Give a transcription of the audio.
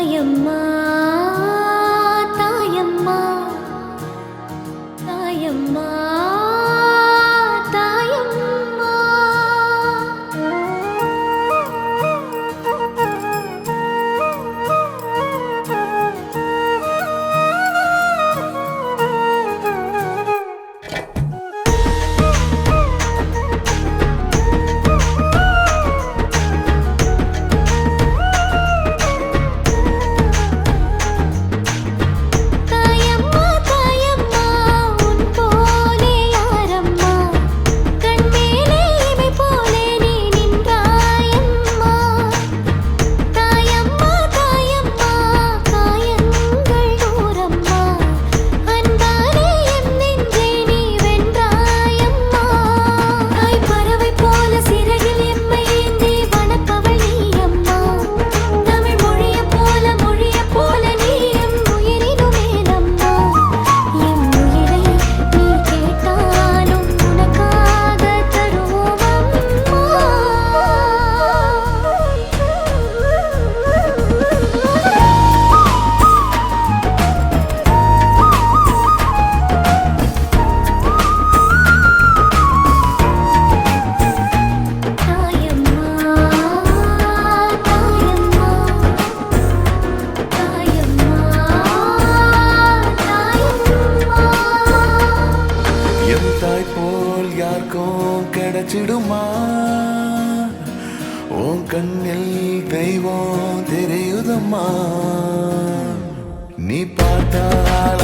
தாயம்மா கிடைச்சிடுமா? உன் கண்ணில் தெய்வம் தெரியுதம்மா நீ பார்த்தால்